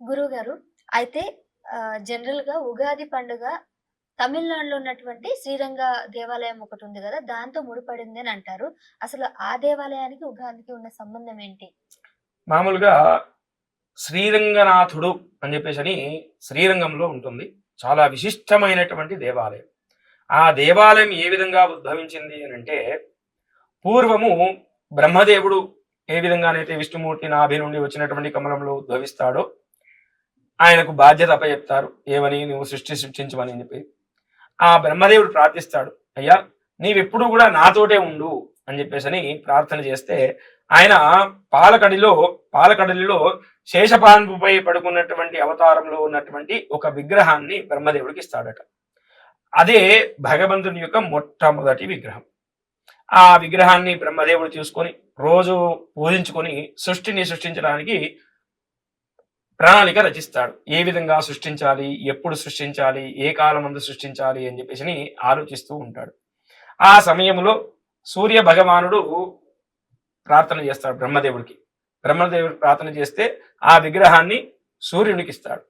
గురువు గారు అయితే జనరల్గా ఉగాది పండుగ తమిళనాడులో ఉన్నటువంటి శ్రీరంగ దేవాలయం ఒకటి ఉంది కదా దాంతో ముడిపడింది అని అంటారు. అసలు ఆ దేవాలయానికి ఉగాదికి ఉన్న సంబంధం ఏంటి? మామూలుగా శ్రీరంగనాథుడు అని చెప్పేసి అని శ్రీరంగంలో ఉంటుంది. చాలా విశిష్టమైనటువంటి దేవాలయం. ఆ దేవాలయం ఏ విధంగా ఉద్భవించింది అని అంటే పూర్వము బ్రహ్మదేవుడు ఏ విధంగానైతే విష్ణుమూర్తి నాభి నుండి వచ్చినటువంటి కమలంలో ఉద్భవిస్తాడో ఆయనకు బాధ్యత అప్పచెప్తారు. ఏమని? నువ్వు సృష్టి సృష్టించమని చెప్పి. ఆ బ్రహ్మదేవుడు ప్రార్థిస్తాడు. అయ్యా నీవెప్పుడు కూడా నాతోటే ఉండు అని చెప్పేసి అని ప్రార్థన చేస్తే ఆయన పాలకడిలో పాలకడిలో శేషపాన్పుపై పడుకున్నటువంటి అవతారంలో ఉన్నటువంటి ఒక విగ్రహాన్ని బ్రహ్మదేవుడికి ఇస్తాడట. అదే భగవంతుని యొక్క మొట్టమొదటి విగ్రహం. ఆ విగ్రహాన్ని బ్రహ్మదేవుడు చూసుకొని రోజు పూజించుకొని సృష్టిని సృష్టించడానికి ప్రణాళిక రచిస్తాడు. ఏ విధంగా సృష్టించాలి? ఎప్పుడు సృష్టించాలి? ఏ కాలం ముందు సృష్టించాలి? అని చెప్పేసి ఆలోచిస్తూ ఉంటాడు. ఆ సమయంలో సూర్య భగవానుడు ప్రార్థన చేస్తాడు బ్రహ్మదేవుడికి. బ్రహ్మదేవుడు ప్రార్థన చేస్తే ఆ విగ్రహాన్ని సూర్యునికి ఇస్తాడు.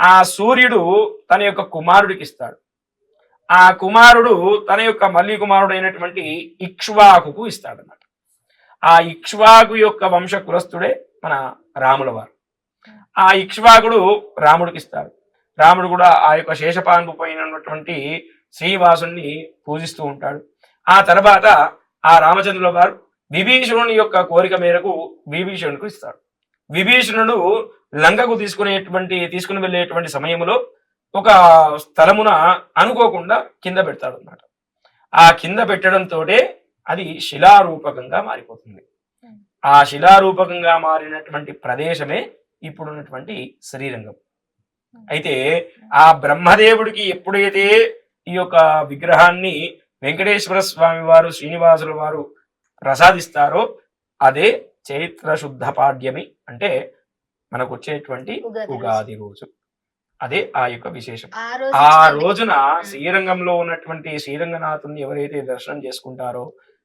ఆ సూర్యుడు తన యొక్క కుమారుడికి ఇస్తాడు. ఆ కుమారుడు తన యొక్క మల్లి కుమారుడు అయినటువంటి ఇక్ష్వాకుకు ఇస్తాడన్నమాట. ఆ ఇక్ష్వాకు యొక్క వంశ కులస్తుడే మన రాముల వారు ఆ ఇక్ష్వాకుడు రాముడికి ఇస్తాడు రాముడు కూడా ఆ యొక్క శేషపాన్పు పోయినటువంటి శ్రీవాసుని పూజిస్తూ ఉంటాడు. ఆ తర్వాత ఆ రామచంద్రుల వారు విభీషణుని యొక్క కోరిక మేరకు విభీషణుడికి ఇస్తాడు విభీషణుడు లంకకు తీసుకునేటువంటి తీసుకుని వెళ్ళేటువంటి సమయంలో ఒక స్థలమున అనుకోకుండా కింద పెడతాడు అన్నమాట ఆ కింద పెట్టడంతో అది శిలారూపకంగా మారిపోతుంది. ఆ శిలారూపకంగా మారినటువంటి ప్రదేశమే ఇప్పుడున్నటువంటి శ్రీరంగం. అయితే ఆ బ్రహ్మదేవుడికి ఎప్పుడైతే ఈ యొక్క విగ్రహాన్ని వెంకటేశ్వర స్వామి వారు శ్రీనివాసుల వారు ప్రసాదిస్తారో అదే చైత్ర శుద్ధ పాడ్యమి అంటే మనకు వచ్చేటువంటి ఉగాది రోజు. అదే ఆ యొక్క విశేషం. ఆ రోజున శ్రీరంగంలో ఉన్నటువంటి శ్రీరంగనాథుని ఎవరైతే దర్శనం చేసుకుంటారో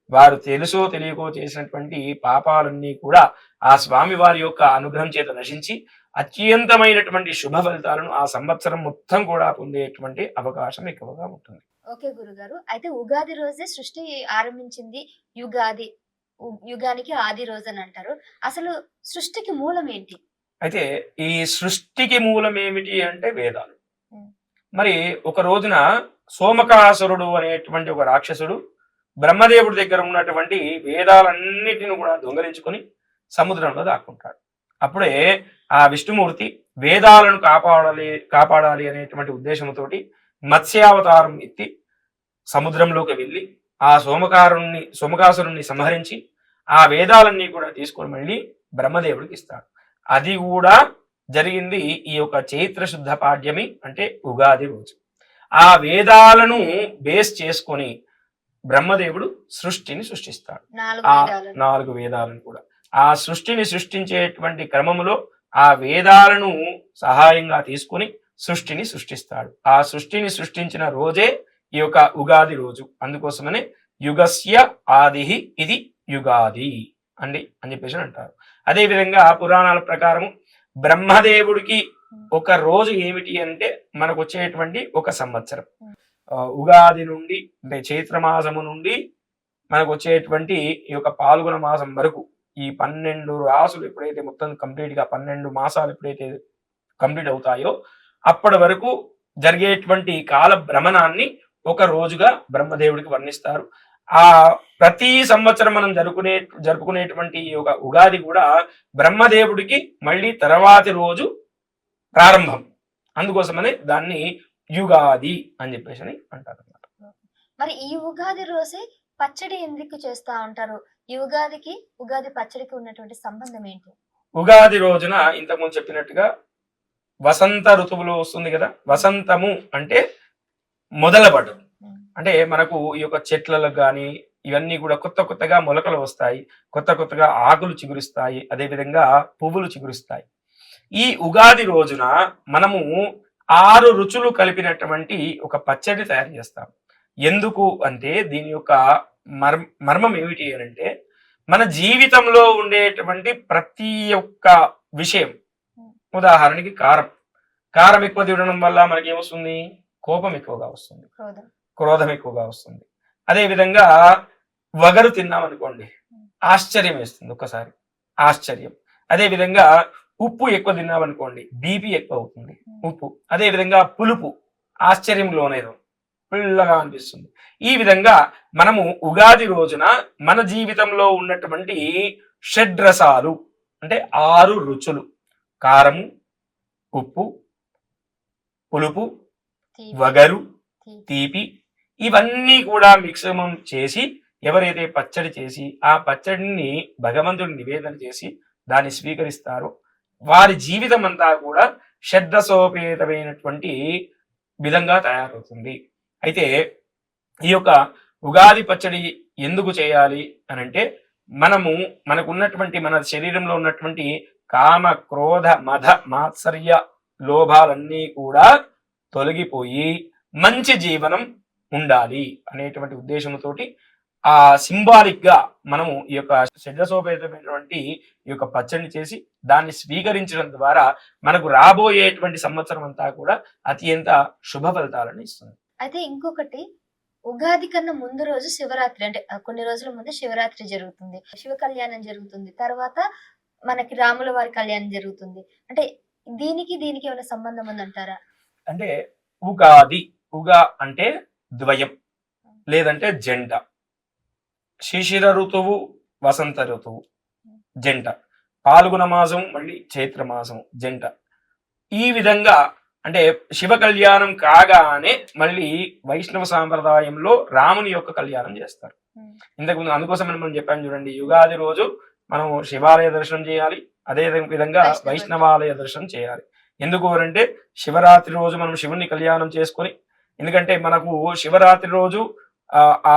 వారు తెలుసో తెలియకో చేసినటువంటి పాపాలన్నీ కూడా ఆ స్వామి వారి యొక్క అనుగ్రహం చేత నశించి అత్యంతమైనటువంటి శుభ ఫలితాలను ఆ సంవత్సరం మొత్తం కూడా పొందేటువంటి అవకాశం ఎక్కువగా ఉంటుంది. ఓకే గురుగారు. అయితే ఉగాది రోజే సృష్టి ఆరంభించింది యుగాది యుగానికి ఆది రోజు అని అంటారు. అసలు సృష్టికి మూలం ఏంటి? అయితే ఈ సృష్టికి మూలం ఏమిటి అంటే వేదాలు. మరి ఒక రోజున సోమకాసురుడు అనేటువంటి ఒక రాక్షసుడు బ్రహ్మదేవుడి దగ్గర ఉన్నటువంటి వేదాలన్నిటిని కూడా దొంగలించుకొని సముద్రంలో దాక్కుంటాడు. అప్పుడే ఆ విష్ణుమూర్తి వేదాలను కాపాడాలి కాపాడాలి అనేటువంటి ఉద్దేశంతోటి మత్స్యావతారం ఎత్తి సముద్రంలోకి వెళ్ళి ఆ సోమకారుణ్ణి సోమకాసురుణ్ణి సంహరించి ఆ వేదాలన్నీ కూడా తీసుకొని మళ్ళీ బ్రహ్మదేవుడికి ఇస్తాడు. అది కూడా జరిగింది ఈ యొక్క చైత్ర శుద్ధ పాడ్యమి అంటే ఉగాది రోజు. ఆ వేదాలను బేస్ చేసుకొని బ్రహ్మదేవుడు సృష్టిని సృష్టిస్తాడు. ఆ నాలుగు వేదాలను కూడా. ఆ సృష్టిని సృష్టించేటువంటి క్రమములో ఆ వేదాలను సహాయంగా తీసుకొని సృష్టిని సృష్టిస్తాడు. ఆ సృష్టిని సృష్టించిన రోజే ఈ యొక్క ఉగాది రోజు. అందుకోసమనే యుగస్య ఆది ఇది యుగాది అండి అని చెప్పేసి అంటారు. అదే విధంగా పురాణాల ప్రకారము బ్రహ్మదేవుడికి ఒక రోజు ఏమిటి అంటే మనకు వచ్చేటువంటి ఒక సంవత్సరం. ఉగాది నుండి అంటే చైత్రమాసము నుండి మనకు వచ్చేటువంటి ఈ యొక్క పాల్గొన మాసం వరకు ఈ పన్నెండు రాసులు ఎప్పుడైతే మొత్తం కంప్లీట్గా పన్నెండు మాసాలు ఎప్పుడైతే కంప్లీట్ అవుతాయో అప్పటి వరకు జరిగేటువంటి కాల భ్రమణాన్ని ఒక రోజుగా బ్రహ్మదేవుడికి వర్ణిస్తారు. ఆ ప్రతి సంవత్సరం మనం జరుపుకునే జరుపుకునేటువంటి ఈ యొక్క ఉగాది కూడా బ్రహ్మదేవుడికి మళ్ళీ తర్వాతి రోజు ప్రారంభం. అందుకోసమనే దాన్ని యుగాది అని చెప్పేసి అని అంటారు అన్నమాట మరి ఈ ఉగాది రోజే పచ్చడి ఎందుకు చేస్తా ఉంటారు ఈ ఉగాదికి ఉగాది పచ్చడికి ఉన్నటువంటి సంబంధం ఏంటి? ఉగాది రోజున ఇంతకుముందు చెప్పినట్టుగా వసంత ఋతువులో వస్తుంది కదా వసంతము అంటే మొదలబడు అంటే మనకు ఈ యొక్క చెట్లలో కానీ ఇవన్నీ కూడా కొత్త కొత్తగా మొలకలు వస్తాయి కొత్త కొత్తగా ఆకులు చిగురుస్తాయి అదేవిధంగా పువ్వులు చిగురుస్తాయి. ఈ ఉగాది రోజున మనము ఆరు రుచులు కలిపినటువంటి ఒక పచ్చడి తయారు చేస్తాం. ఎందుకు అంటే దీని యొక్క మర్మ మర్మం ఏమిటి అంటే మన జీవితంలో ఉండేటువంటి ప్రతి ఒక్క విషయం. ఉదాహరణకి కారం. కారం ఎక్కువ తినడం వల్ల మనకి ఏమొస్తుంది కోపం ఎక్కువగా వస్తుంది. క్రోధం. క్రోధం ఎక్కువగా వస్తుంది. అదే విధంగా వగరు తిన్నాం అనుకోండి ఆశ్చర్యం వేస్తుంది ఒక్కసారి. ఆశ్చర్యం. అదే విధంగా ఉప్పు ఎక్కువ తిన్నాం అనుకోండి బీపీ ఎక్కువ అవుతుంది ఉప్పు. అదే విధంగా పులుపు ఆశ్చర్యం లోనేదో పుల్లగా అనిపిస్తుంది. ఈ విధంగా మనము ఉగాది రోజున మన జీవితంలో ఉన్నటువంటి షడ్రసాలు అంటే ఆరు రుచులు. కారము ఉప్పు పులుపు వగరు తీపి. తీపి. ఇవన్నీ కూడా మిశ్రమం చేసి ఎవరైతే పచ్చడి చేసి ఆ పచ్చడిని భగవంతుడి నివేదన చేసి దాన్ని స్వీకరిస్తారో వారి జీవితం అంతా కూడా షడ్రసోపేతమైనటువంటి విధంగా తయారవుతుంది. అయితే ఈ యొక్క ఉగాది పచ్చడి ఎందుకు చేయాలి అని అంటే మనము మనకున్నటువంటి మన శరీరంలో ఉన్నటువంటి కామ క్రోధ మధ మాత్సర్య లోభాలన్నీ కూడా తొలగిపోయి మంచి జీవనం ఉండాలి అనేటువంటి ఉద్దేశంతోటి ఆ సింబాలిక్గా మనము ఈ యొక్క షడ్రసోపేతమైనటువంటి ఈ యొక్క పచ్చడిని చేసి దాన్ని స్వీకరించడం ద్వారా మనకు రాబోయేటువంటి సంవత్సరం అంతా కూడా అత్యంత శుభ ఫలితాలను ఇస్తుంది. అయితే ఇంకొకటి ఉగాది కన్నా ముందు రోజు శివరాత్రి అంటే కొన్ని రోజుల ముందు శివరాత్రి జరుగుతుంది. శివ కళ్యాణం జరుగుతుంది. తర్వాత మనకి రాముల వారి కళ్యాణం జరుగుతుంది. అంటే దీనికి దీనికి ఏమైనా సంబంధం ఉందంటారా? అంటే ఉగాది ఉగా అంటే ద్వయం లేదంటే జంట. శిశిర ఋతువు వసంత ఋతువు జంట. పాల్గొన మాసం మళ్ళీ చైత్ర మాసం జంట. ఈ విధంగా అంటే శివ కళ్యాణం కాగానే మళ్ళీ వైష్ణవ సాంప్రదాయంలో రాముని యొక్క కళ్యాణం చేస్తారు. ఇంతకుముందు అందుకోసం మనం చెప్పాను చూడండి యుగాది రోజు మనం శివాలయ దర్శనం చేయాలి అదే విధంగా వైష్ణవ వైష్ణవాలయ దర్శనం చేయాలి. ఎందుకు అంటే శివరాత్రి రోజు మనం శివుని కళ్యాణం చేసుకొని ఎందుకంటే మనకు శివరాత్రి రోజు ఆ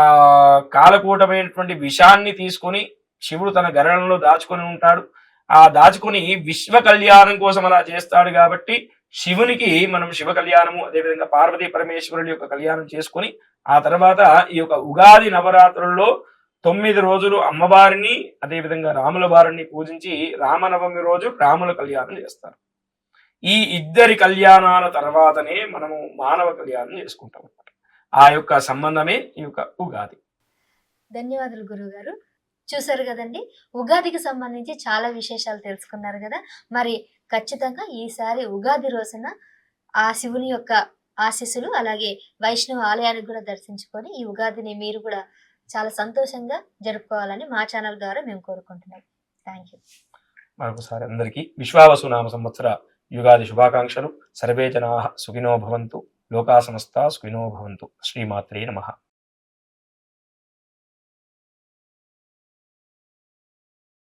కాలకూటమైనటువంటి విషాన్ని తీసుకొని శివుడు తన గరణంలో దాచుకొని ఉంటాడు. ఆ దాచుకొని విశ్వ కళ్యాణం కోసం అలా చేస్తాడు కాబట్టి శివునికి మనం శివ కళ్యాణము అదేవిధంగా పార్వతీ పరమేశ్వరుల యొక్క కళ్యాణం చేసుకొని ఆ తర్వాత ఈ యొక్క ఉగాది నవరాత్రుల్లో తొమ్మిది రోజులు అమ్మవారిని అదేవిధంగా రాముల వారిని పూజించి రామనవమి రోజు రాముల కళ్యాణం చేస్తారు. ఈ ఇద్దరి కళ్యాణాల తర్వాతనే మనము మానవ కళ్యాణం చేసుకుంటాం అన్నమాట. ఆ యొక్క సంబంధమే ఈ యొక్క ఉగాది. ధన్యవాదాలు గురువు గారు చూసారు కదండి ఉగాదికి సంబంధించి చాలా విశేషాలు తెలుసుకున్నారు కదా. మరి ఖచ్చితంగా ఈసారి ఉగాది రోజున ఆ శివుని యొక్క ఆశీస్సులు అలాగే వైష్ణవ ఆలయానికి కూడా దర్శించుకొని ఈ ఉగాదిని మీరు కూడా చాలా సంతోషంగా జరుపుకోవాలని మా ఛానల్ ద్వారా మేము కోరుకుంటున్నాం. థ్యాంక్ యూ మరొకసారి అందరికీ విశ్వావసు నామ సంవత్సర యుగాది శుభాకాంక్షలు. సర్వే జనా సుఖినో భవంతు. లోకా సమస్త సుఖినో భవంతు. శ్రీమాత్రే నమః.